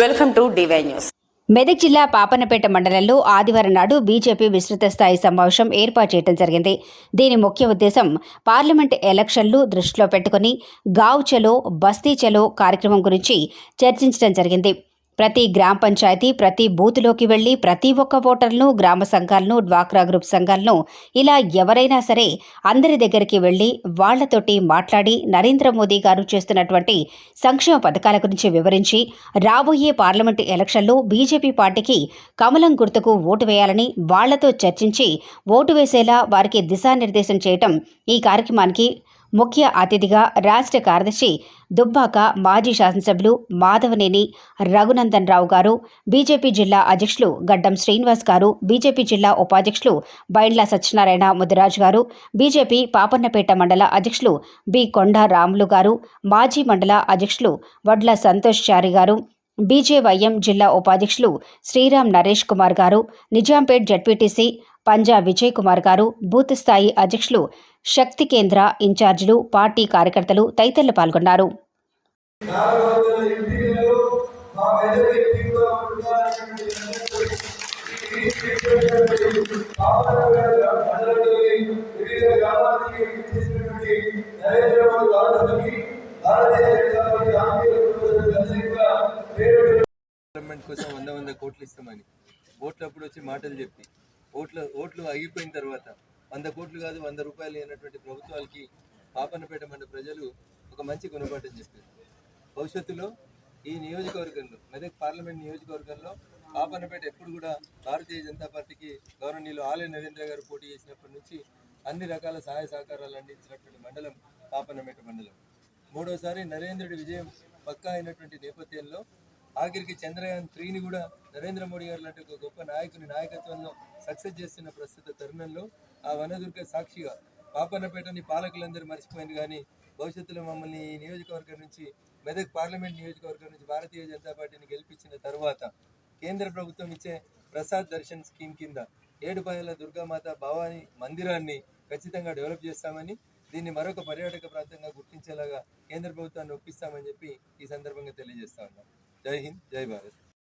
Welcome to D Y news Medak జిల్లా పాపన్నపేట మండలంలో ఆదివారం నాడు బీజేపీ విస్తృత స్థాయి సమావేశం ఏర్పాటు చేయడం జరిగింది. దీని ముఖ్య ఉద్దేశం పార్లమెంట్ ఎలక్షన్లు దృష్టిలో పెట్టుకుని గావ్ చలో బస్తీ చలో కార్యక్రమం గురించి చర్చించడం జరిగింది. ప్రతి గ్రామ పంచాయతీ ప్రతి బూత్లోకి వెళ్ళి ప్రతి ఒక్క ఓటర్ను గ్రామ సంఘాలను డ్వాక్రా గ్రూప్ సంఘాలను ఇలా ఎవరైనా సరే అందరి దగ్గరికి వెళ్ళి వాళ్ళతోటి మాట్లాడి నరేంద్ర మోదీ గారు చేస్తున్నటువంటి సంక్షేమ పథకాల గురించి వివరించి రాబోయే పార్లమెంటు ఎలక్షన్లో బీజేపీ పార్టీకి కమలం గుర్తుకు ఓటు వేయాలని వాళ్ళతో చర్చించి ఓటు వేసేలా వారికి దిశానిర్దేశం చేయటం ఈ కార్యక్రమానికి ముఖ్య అతిథిగా రాష్ట్ర కార్యదర్శి దుబ్బాక మాజీ శాసనసభ్యులు మాధవనేని రఘునందన్ రావు గారు బీజేపీ జిల్లా అధ్యక్షులు గడ్డం శ్రీనివాస్ గారు బీజేపీ జిల్లా ఉపాధ్యక్షులు బైండ్ల సత్యనారాయణ ముదిరాజు గారు బీజేపీ పాపన్నపేట మండల అధ్యక్షులు బి కొండా రాములు గారు మాజీ మండల అధ్యక్షులు వడ్ల సంతోష్ చారి గారు బీజేవైఎం జిల్లా ఉపాధ్యక్షులు శ్రీరామ్ నరేష్ కుమార్ గారు నిజాంపేట్ జడ్పీటీసీ పంజా విజయ్ కుమార్ గారు బూత్ స్థాయి అధ్యక్షులు శక్తి కేంద్ర ఇన్ఛార్జీలు పార్టీ కార్యకర్తలు తదితరులు పాల్గొన్నారు. గవర్నమెంట్ కోసం వంద వంద కోట్లు ఇస్తామని. ఓట్లప్పుడు వచ్చి మాటలు చెప్పి. ఓట్లు ఓట్లు ఆగిపోయిన తర్వాత వంద కోట్లు కాదు వంద రూపాయలు అయినటువంటి ప్రభుత్వాలకి పాపన్నపేట మన ప్రజలు ఒక మంచి గుణపాఠం చెప్పారు. భవిష్యత్తులో ఈ నియోజకవర్గంలో మెదక్ పార్లమెంట్ నియోజకవర్గంలో పాపన్నపేట ఎప్పుడు కూడా భారతీయ జనతా పార్టీకి గౌరవనీయులు ఆలయ నరేంద్ర గారు పోటీ చేసినప్పటి నుంచి అన్ని రకాల సహాయ సహకారాలు అందించినటువంటి మండలం పాపన్నపేట మండలం. మూడోసారి నరేంద్రుడి విజయం పక్కా అయినటువంటి నేపథ్యంలో ఆఖరికి చంద్రయాన్ త్రీని కూడా నరేంద్ర మోడీ గారు లాంటి ఒక గొప్ప నాయకుని నాయకత్వంలో సక్సెస్ చేస్తున్న ప్రస్తుత తరుణంలో ఆ వనదుర్గ సాక్షిగా పాపన్నపేటని పాలకులందరూ మర్చిపోయింది కానీ భవిష్యత్తులో మమ్మల్ని ఈ నియోజకవర్గం నుంచి మెదక్ పార్లమెంట్ నియోజకవర్గం నుంచి భారతీయ జనతా పార్టీని గెలిపించిన తర్వాత కేంద్ర ప్రభుత్వం ఇచ్చే ప్రసాద్ దర్శన్ స్కీమ్ కింద ఏడుపాయల దుర్గామాత భవానీ మందిరాన్ని ఖచ్చితంగా డెవలప్ చేస్తామని దీన్ని మరొక పర్యాటక ప్రాంతంగా గుర్తించేలాగా కేంద్ర ప్రభుత్వాన్ని ఒప్పిస్తామని చెప్పి ఈ సందర్భంగా తెలియజేస్తా ఉన్నాం. જય હિન્દ જય ભારત.